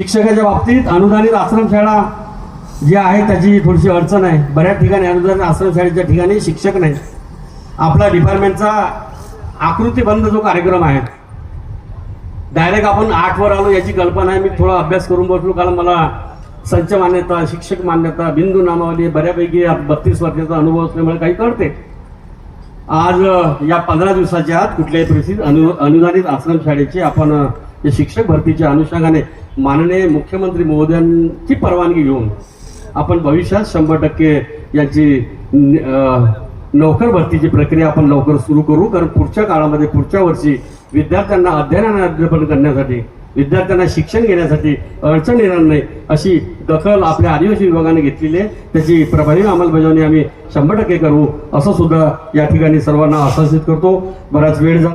शिक्षकाच्या बाबतीत अनुदानित आश्रमशाळा जी आहे त्याची थोडीशी अडचण आहे. बऱ्याच ठिकाणी अनुदानित आश्रमशाळेच्या ठिकाणी शिक्षक नाही आपला डिपार्टमेंटचा आकृतीबंध जो कार्यक्रम आहे डायरेक्ट आपण आठवर आलो याची कल्पना आहे. मी थोडा अभ्यास करून बसलो कारण मला संच मान्यता शिक्षक मान्यता बिंदू नामावली बऱ्यापैकी बत्तीस वर्षाचा अनुभव असल्यामुळे काही कळते. आज या पंधरा दिवसाच्या आत कुठल्याही परिस्थितीत अनु अनुदानित आश्रमशाळेची आपण जे शिक्षक भरतीच्या अनुषंगाने माननीय मुख्यमंत्री महोदयांची परवानगी घेऊन आपण भविष्यात शंभर टक्के याची नोकर भरतीची प्रक्रिया आपण लवकर सुरू करू. कारण पुढच्या काळामध्ये पुढच्या वर्षी विद्यार्थ्यांना अध्ययनाने अध्यापन करण्यासाठी विद्यार्थ्यांना शिक्षण घेण्यासाठी अडचण येणार नाही अशी दखल आपल्या आदिवासी विभागाने घेतलेली आहे. त्याची प्रभावी अंमलबजावणी आम्ही शंभर टक्के करू असं सुद्धा या ठिकाणी सर्वांना आश्वासित करतो. बराच वेळ झाला.